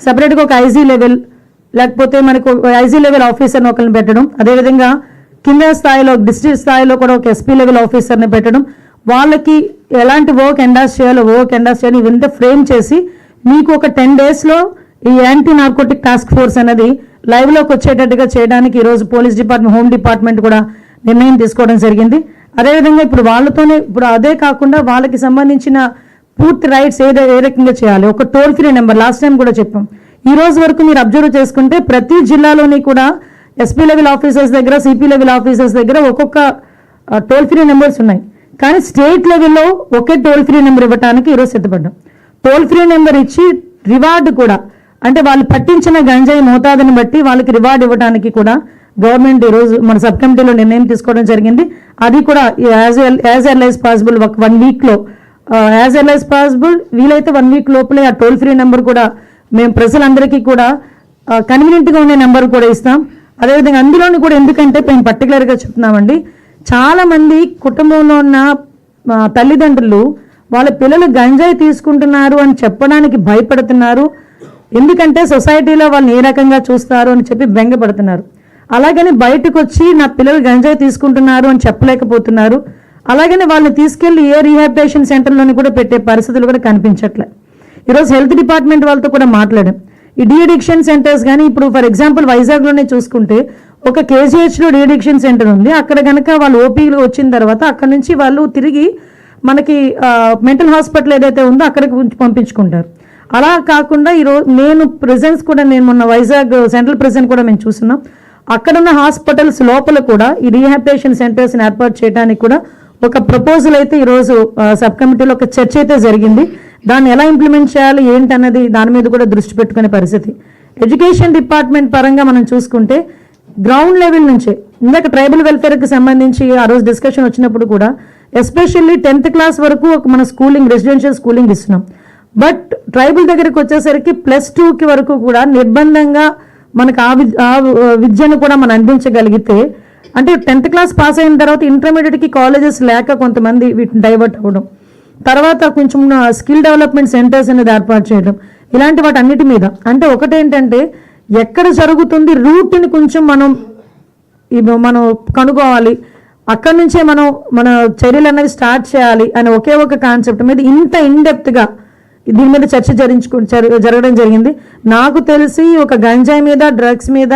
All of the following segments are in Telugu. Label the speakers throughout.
Speaker 1: సపరేట్గా ఒక ఐజీ లెవెల్ లేకపోతే మనకు ఐజీ లెవెల్ ఆఫీసర్ని ఒకరిని పెట్టడం అదేవిధంగా కింద స్థాయిలో డిస్ట్రిక్ట్ స్థాయిలో కూడా ఒక ఎస్పీ లెవెల్ ఆఫీసర్ని పెట్టడం వాళ్ళకి ఎలాంటి వర్క్ ఎండాస్ చేయాలో వర్క్ ఎండాస్ చేయాలి ఇవంతా ఫ్రేమ్ చేసి మీకు ఒక టెన్ డేస్లో ఈ యాంటీ నార్కోటిక్ టాస్క్ ఫోర్స్ అనేది లైవ్లోకి వచ్చేటట్టుగా చేయడానికి ఈరోజు పోలీస్ డిపార్ట్మెంట్ హోమ్ డిపార్ట్మెంట్ కూడా నిర్ణయం తీసుకోవడం జరిగింది. అదేవిధంగా ఇప్పుడు వాళ్ళతోనే ఇప్పుడు అదే కాకుండా వాళ్ళకి సంబంధించిన పూర్తి రైట్స్ ఏ ఏ రకంగా చేయాలి? ఒక toll free number last time కూడా చెప్పాం. ఈ రోజు వరకు మీరు అబ్జర్వ్ చేసుకుంటే ప్రతి జిల్లాలోని కూడా ఎస్పీ లెవెల్ ఆఫీసర్స్ దగ్గర సిపి లెవెల్ ఆఫీసర్స్ దగ్గర ఒక్కొక్క టోల్ ఫ్రీ నెంబర్స్ ఉన్నాయి. కానీ స్టేట్ లెవెల్లో ఒకే టోల్ ఫ్రీ నెంబర్ ఇవ్వడానికి ఈరోజు సిద్ధపడ్డాం. టోల్ ఫ్రీ నెంబర్ ఇచ్చి రివార్డు కూడా అంటే వాళ్ళు పట్టించిన గంజాయి మోతాదుని బట్టి వాళ్ళకి రివార్డు ఇవ్వడానికి కూడా గవర్నమెంట్ ఈరోజు మన సబ్ కమిటీలో నిర్ణయం తీసుకోవడం జరిగింది. అది కూడా as as early as possible ఒక వన్ వీక్లో యాజ్ ఎల్ యాజ్ పాసిబుల్ వీలైతే వన్ వీక్ లోపలే ఆ టోల్ ఫ్రీ నెంబర్ కూడా మేము ప్రజలందరికీ కూడా uh, కన్వీనియంట్గా ఉండే నెంబర్ కూడా ఇస్తాం. అదేవిధంగా అందులోని కూడా ఎందుకంటే మేము పర్టికులర్గా చెప్తున్నామండి చాలామంది కుటుంబంలో ఉన్న uh, తల్లిదండ్రులు వాళ్ళ పిల్లలు గంజాయి తీసుకుంటున్నారు అని చెప్పడానికి భయపడుతున్నారు. ఎందుకంటే సొసైటీలో వాళ్ళని ఏ రకంగా చూస్తారు అని చెప్పి బెంగపడుతున్నారు. అలాగని బయటకు వచ్చి నా పిల్లలు గంజాయి తీసుకుంటున్నారు అని చెప్పలేకపోతున్నారు. అలాగని వాళ్ళని తీసుకెళ్ళి ఏ రీహాబిటేషన్ సెంటర్లోని కూడా పెట్టే పరిస్థితులు కూడా కనిపించట్లే. ఈరోజు హెల్త్ డిపార్ట్మెంట్ వాళ్ళతో కూడా మాట్లాడాం. ఈ డీఅడిక్షన్ సెంటర్స్ కానీ ఇప్పుడు ఫర్ ఎగ్జాంపుల్ వైజాగ్లోనే చూసుకుంటే ఒక కేజీహెచ్లో డీఅడిక్షన్ సెంటర్ ఉంది. అక్కడ కనుక వాళ్ళు ఓపీలో వచ్చిన తర్వాత అక్కడ నుంచి వాళ్ళు తిరిగి మనకి మెంటల్ హాస్పిటల్ ఏదైతే ఉందో అక్కడికి పంపించుకుంటారు. అలా కాకుండా ఈరోజు నేను ప్రెజెన్స్ కూడా నేను మొన్న వైజాగ్ సెంట్రల్ ప్రెజెంట్ కూడా మేము చూస్తున్నాం. అక్కడున్న హాస్పిటల్స్ లోపల కూడా ఈ రీహాబిటేషన్ సెంటర్స్ని ఏర్పాటు చేయడానికి కూడా ఒక ప్రపోజల్ అయితే ఈరోజు సబ్ కమిటీలో ఒక చర్చ అయితే జరిగింది. దాన్ని ఎలా ఇంప్లిమెంట్ చేయాలి ఏంటన్నది దాని మీద కూడా దృష్టి పెట్టుకునే పరిస్థితి. ఎడ్యుకేషన్ డిపార్ట్మెంట్ పరంగా మనం చూసుకుంటే గ్రౌండ్ లెవెల్ నుంచే ఇందాక ట్రైబల్ వెల్ఫేర్కి సంబంధించి ఆ రోజు డిస్కషన్ వచ్చినప్పుడు కూడా ఎస్పెషల్లీ టెన్త్ క్లాస్ వరకు ఒక మన స్కూలింగ్ రెసిడెన్షియల్ స్కూలింగ్ ఇస్తున్నాం. బట్ ట్రైబల్ దగ్గరికి వచ్చేసరికి ప్లస్ టూకి వరకు కూడా నిర్బంధంగా మనకు ఆ ఆ విద్యను కూడా మనం అందించగలిగితే అంటే టెన్త్ క్లాస్ పాస్ అయిన తర్వాత ఇంటర్మీడియట్కి కాలేజెస్ లేక కొంతమంది వీటిని డైవర్ట్ అవ్వడం. తర్వాత కొంచెం స్కిల్ డెవలప్మెంట్ సెంటర్స్ అనేది ఏర్పాటు చేయడం. ఇలాంటి వాటి అన్నిటి మీద. అంటే ఒకటేంటంటే ఎక్కడ జరుగుతుంది రూట్ని కొంచెం మనం మనం కనుక్కోవాలి అక్కడి నుంచే మనం మన చర్యలు అనేది స్టార్ట్ చేయాలి అనే ఒకే ఒక కాన్సెప్ట్ మీద ఇంత ఇన్డెప్త్గా దీని మీద చర్చ జరించుకు జరగడం జరిగింది. నాకు తెలిసి ఒక గంజాయి మీద డ్రగ్స్ మీద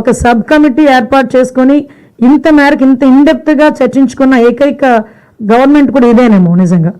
Speaker 1: ఒక సబ్ కమిటీ ఏర్పాటు చేసుకొని ఇంత మేరకు ఇంత ఇన్డెప్త్గా చర్చించుకున్న ఏకైక గవర్నమెంట్ కూడా ఇదేనేమో నిజంగా.